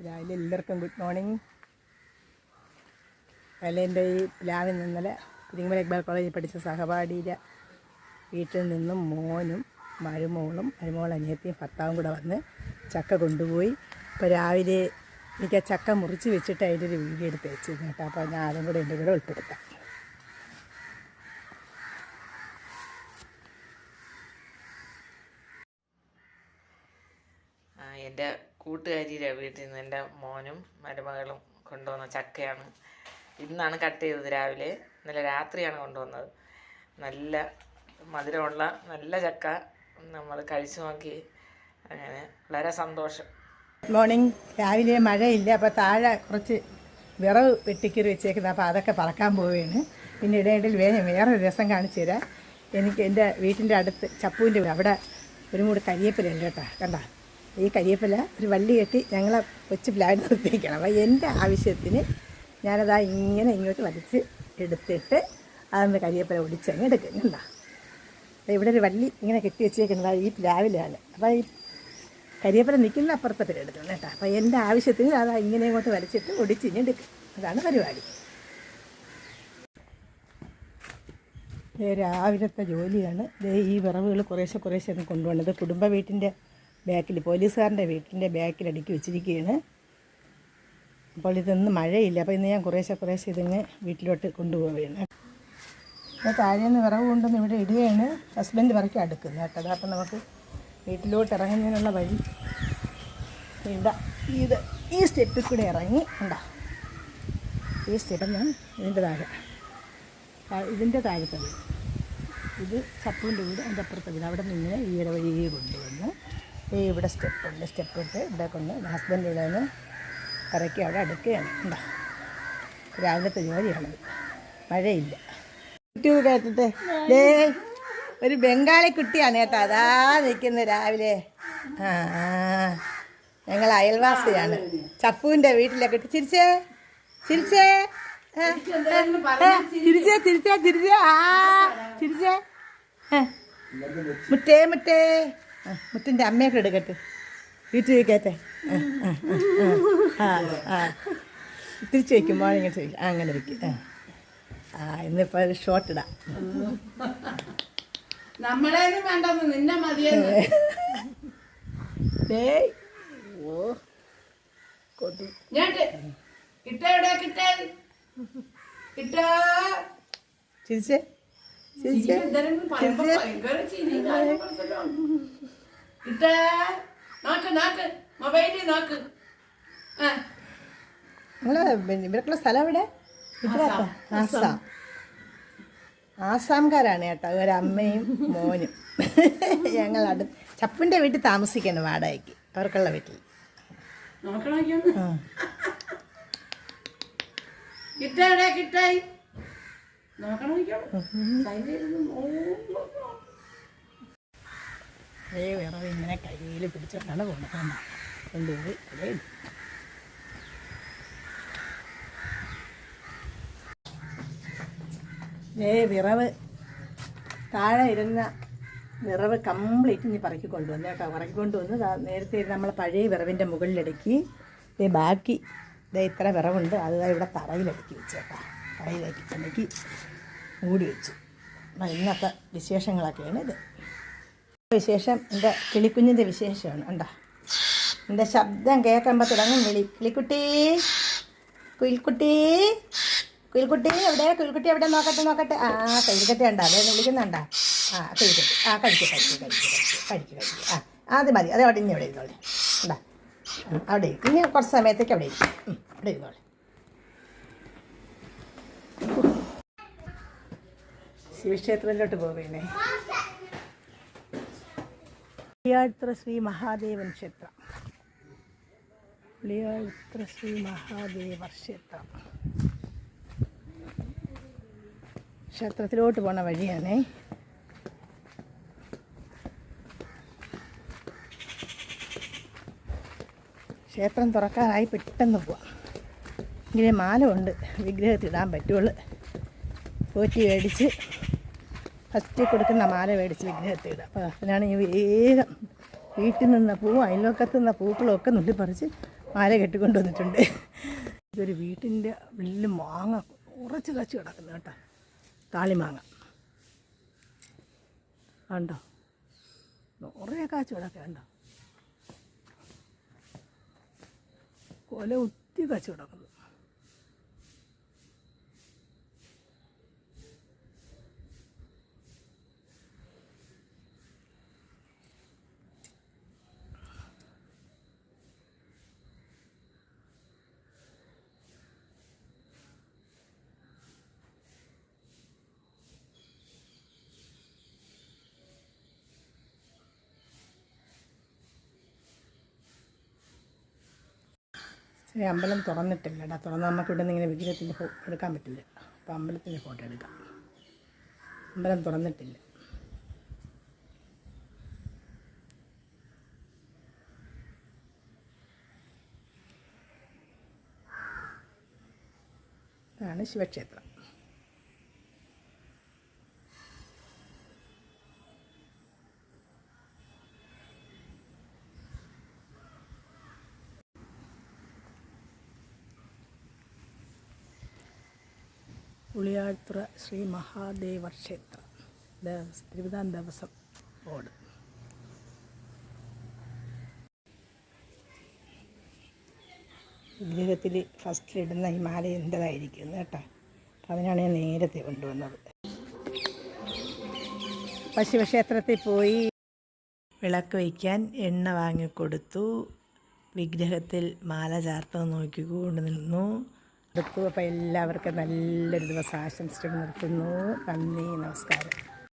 രാവിലെ എല്ലാവർക്കും good morning. രാവിലെ എന്റെ ഈ പ്ലാവിൽ നിന്നലെ തിരുമല ഇക്ബാൽ കോളേജിൽ പഠിച്ച സഹപാഠിയുടെ വീട്ടിൽ നിന്നും മോനും മരുമോളും മരുമോൾ അനിയത്തിയും ഭർത്താവും കൂടെ വന്ന് ചക്ക കൊണ്ടുപോയി. ഇപ്പോൾ രാവിലെ എനിക്ക് ആ ചക്ക മുറിച്ച് വെച്ചിട്ട് അതിന്റെ ഒരു വീഡിയോ എടുത്ത് വെച്ചിരുന്നു കേട്ടോ. അപ്പോൾ ഞാൻ അതും കൂടെ എന്റെ കൂടെ ഉൾപ്പെടുത്താം ആ, എന്റെ കൂട്ടുകാരിയുടെ വീട്ടിൽ നിന്ന് എന്റെ മോനും മരുമകളും കൊണ്ടുവന്ന ചക്കയാണ്. ഇന്നാണ് കട്ട് ചെയ്തത് രാവിലെ. ഇന്നലെ രാത്രിയാണ് കൊണ്ടുവന്നത്. നല്ല മധുരമുള്ള നല്ല ചക്ക നമ്മൾ കഴിച്ചു നോക്കി. അങ്ങനെ വളരെ സന്തോഷം. മോർണിംഗ് രാവിലെ മഴയില്ല അപ്പോൾ താഴെ കുറച്ച് വിറവ് വെട്ടിക്കറി വെച്ചേക്കുന്നത് അപ്പോൾ അതൊക്കെ പറക്കാൻ പോവുകയാണ്. പിന്നെ ഇടയിടയിൽ വേറെ വേറൊരു രസം കാണിച്ചു തരാം. എനിക്ക് എന്റെ വീട്ടിന്റെ അടുത്ത് ചപ്പുവിന്റെ അവിടെ ഒരു മൂട് കരിയേപ്പിലുണ്ട് കേട്ടോ. കണ്ട? ഈ കരിയപ്പില ഒരു വള്ളി കെട്ടി ഞങ്ങളെ കൊച്ചു പ്ലാൻ നിർത്തിയിരിക്കണം അപ്പോൾ എന്റെ ആവശ്യത്തിന് ഞാനതാ ഇങ്ങനെ ഇങ്ങോട്ട് വലിച്ച് എടുത്തിട്ട് അതൊന്ന് കരിയപ്പില ഒടിച്ചങ്ങ് എടുക്കും. അപ്പോൾ ഇവിടെ ഒരു വള്ളി ഇങ്ങനെ കെട്ടി വെച്ചേക്കുന്നത് ഈ പ്ലാവിലാണ്. അപ്പോൾ ഈ കരിയപ്പില നിൽക്കുന്ന അപ്പുറത്തെ എടുക്കണം കേട്ടോ. അപ്പോൾ എന്റെ ആവശ്യത്തിന് അത് ഇങ്ങനെ ഇങ്ങോട്ട് വലിച്ചിട്ട് ഒടിച്ചിഞ്ഞെടുക്കും അതാണ് പരിപാടി. രാവിലത്തെ ജോലിയാണ്. ഈ വിറവുകൾ കുറേശ്ശെ കുറേശ്ശെ ഒന്ന് കൊണ്ടുപോകുന്നത് കുടുംബ വീട്ടിന്റെ ബാക്കിൽ പോലീസുകാരന്റെ വീട്ടിന്റെ ബാക്കിൽ അടുക്കി വെച്ചിരിക്കുകയാണ്. അപ്പോൾ ഇതൊന്നും മഴയില്ല. അപ്പോൾ ഇന്ന് ഞാൻ കുറേശ്ശെ കുറേശ്ശെ ഇതിങ്ങ് വീട്ടിലോട്ട് കൊണ്ടുപോവുകയാണ്. അപ്പോൾ താഴേന്ന് വിറവ് കൊണ്ടുവന്ന് ഇവിടെ ഇടുകയാണ്. ഹസ്ബൻഡ് വരയ്ക്ക് അടുക്കുന്നത് കേട്ടോ. അപ്പം നമുക്ക് വീട്ടിലോട്ട് ഇറങ്ങുന്നതിനുള്ള വഴി. ഇതാ ഇത് ഈ സ്റ്റെപ്പിൽ കൂടെ ഇറങ്ങി. ഉണ്ടാ ഈ സ്റ്റെപ്പ് ഞാൻ ഇതിന്റെ താഴെ ഇതിന്റെ താഴത്തെ വീട് ഇത് ചപ്പൂന്റെ വീട് അതിന്റെ അപ്പുറത്തെ വീട്. അവിടെ നിന്ന് ഈയിടെ വഴിയേ കൊണ്ടുപോകും ഈ ഇവിടെ സ്റ്റെപ്പ് ഉണ്ട് സ്റ്റെപ്പ് ഇട്ട് ഇവിടെ കൊണ്ട് ഹസ്ബൻഡ് ഇവിടെ നിന്ന് ഇറക്കി അവിടെ അടുക്കുകയാണ്. എന്താ രാവിലത്തെ ജോലിയാണത് മഴയില്ല. ദേ ഒരു ബംഗാളി കുട്ടിയാണ് കേട്ടോ. അതാ നിൽക്കുന്നത് രാവിലെ. ആ. ഞങ്ങൾ അയൽവാസിയാണ്. ചപ്പുവിന്റെ വീട്ടിലെ കുട്ടി ചിരിച്ചേ ചിരിച്ചേ. തിരിച്ചേ തിരിച്ചേ ചിരിച്ചേ ആ ചിരിച്ചേ. മുറ്റേ ആ, മുത്തിന്റെ അമ്മയൊക്കെ എടുക്കട്ടെ. വീട്ടിൽ കയറ്റേ ആ, ആ, തിരിച്ചു വയ്ക്കുമ്പോൾ ഇങ്ങനെ ചോദിക്കും. ആ അങ്ങനെ വയ്ക്കും ആ. ആ ഇന്നിപ്പോൾ ഷോട്ട് ഇടാം. നമ്മളേനും വേണ്ടെന്ന് നിന്നെ മതിയെന്ന്. ഡേയ് ഓ. കൊതു. ഞാട്ട് കിട്ടെവിടെ കിട്ടേ. കിട്ടാ. ചിരിച്ചേ. ചിരിച്ചേ. കിട്ടാ നോക്ക് നോക്ക്. മൊബൈലിൽ നോക്ക്. ആ. നിങ്ങളെ ഇവർക്കുള്ള സ്ഥലം എവിടെ? ഗുജറാത്ത് ആസാം. ആസാംകാരാണ് കേട്ടോ. ഒരമ്മയും മോനും. ഞങ്ങൾ അടു ചപ്പിന്റെ വീട്ടിൽ താമസിക്കണം വാടകയ്ക്ക്. അവർക്കുള്ള വീട്ടിൽ. കിട്ടെവിടെ കിട്ടായി നോക്കണോ അതേ വിറവ് ഇങ്ങനെ കയ്യിൽ പിടിച്ചോണ്ടാണ് പോകുന്നത് കൊണ്ടുപോയി അതേ ഏ വിറവ്. താഴെ ഇരുന്ന വിറവ് കംപ്ലീറ്റ് ഇനി പറക്കി കൊണ്ടുവന്നു കേട്ടോ പറക്കി കൊണ്ടുവന്ന് നേരത്തെ നമ്മൾ പഴയ വിറവിന്റെ മുകളിലടുക്കി. ഇതേ ബാക്കി ഇതേ ഇത്ര വിറവുണ്ട്. അത് ഇവിടെ തറയിലടുക്കി വെച്ചു കേട്ടോ. തറയിലേക്ക് അടുക്കി മൂടി വെച്ചു. ഇന്നത്തെ വിശേഷങ്ങളൊക്കെയാണ് ഇത്. വിശേഷം. എന്റെ കിളിക്കുഞ്ഞിന്റെ വിശേഷമാണ്. കണ്ടോ? എന്റെ ശബ്ദം കേൾക്കുമ്പോൾ തുടങ്ങും വിളി. കിളിക്കുട്ടി കുയിൽക്കുട്ടി കുയിൽക്കുട്ടി എവിടെ? കുയിൽക്കുട്ടി എവിടെ? നോക്കട്ടെ നോക്കട്ടെ. ആ കഴിക്കട്ടെ ഉണ്ടോ അതെ വിളിക്കുന്നുണ്ടോ? ആ കഴിക്കട്ടെ ആ കഴിക്കും കഴിക്കും കഴിക്കും കഴിക്കും കഴിക്കും ആ അത് മതി. അത് അവിടെ ഇനി അവിടെ ഇരുന്നോളെ. ഉണ്ടാ അവിടെ ഇരിക്കും ഇനി കുറച്ച് സമയത്തേക്ക് അവിടെ ഇരിക്കും അവിടെ ഇരുന്നോളെ. ശിവക്ഷേത്രത്തിലോട്ട് പോവുകയാണേ പുളിയാഴ്ത്ര ശ്രീ മഹാദേവൻ ക്ഷേത്രം. പുളിയാഴ്ത്ര ശ്രീ മഹാദേവ ക്ഷേത്രം. ക്ഷേത്രത്തിലോട്ട് പോണ വഴിയാണേ. ക്ഷേത്രം തുറക്കാനായി പെട്ടെന്ന് പോവാം. ഇങ്ങനെ മാല ഉണ്ട് വിഗ്രഹത്തിടാൻ പറ്റുള്ളൂ. പോറ്റി മേടിച്ച് ഫസ്റ്റ് കൊടുക്കുന്ന മാല മേടിച്ച് വിഗ്രഹത്തിൽ ഇടുക അപ്പോൾ അതിനാണ് ഈ വേഗം വീട്ടിൽ നിന്ന പൂവും അയൽവക്കത്ത് നിന്ന പൂക്കളും ഒക്കെ നുള്ളിപ്പറിച്ച് മാല കെട്ടിക്കൊണ്ട് വന്നിട്ടുണ്ട്. ഇതൊരു വീട്ടിന്റെ വലിയ മാങ്ങ ഉറച്ച് കച്ച് കിടക്കുന്നു കേട്ടോ. താളിമാങ്ങ. കണ്ടോ? കുറേ കാച്ചു കിടക്കുക കണ്ടോ? കൊല ഒത്തി കച്ച് കിടക്കുന്നു. ഈ അമ്പലം തുറന്നിട്ടില്ല കേട്ടോ തുറന്ന് നമുക്ക് ഇവിടെ നിന്ന് ഇങ്ങനെ വിഗ്രഹത്തിന്റെ ഫോ എടുക്കാൻ പറ്റില്ല. അപ്പോൾ അമ്പലത്തിന്റെ ഫോട്ടോ എടുക്കാം. അമ്പലം തുറന്നിട്ടില്ല. ഇതാണ് ശിവക്ഷേത്രം. ഉളിയാഴ്ത്തുറ ശ്രീ മഹാദേവ ക്ഷേത്രം തിരുവിതാം ദിവസം ബോർഡ്. വിഗ്രഹത്തിൽ ഫസ്റ്റിലിടുന്ന ഈ മാല എന്റെതായിരിക്കും കേട്ടോ. അപ്പം അതിനാണ് ഞാൻ നേരത്തെ കൊണ്ടുവന്നത്. പശുവക്ഷേത്രത്തിൽ പോയി വിളക്ക് വയ്ക്കാൻ എണ്ണ വാങ്ങിക്കൊടുത്തു. വിഗ്രഹത്തിൽ മാല ചാർത്തത് നോക്കിക്കൊണ്ട് നിന്നു എടുത്തു അപ്പോൾ എല്ലാവർക്കും നല്ലൊരു ദിവസം ആശംസിച്ചു നിർത്തുന്നു. നന്ദി നമസ്കാരം.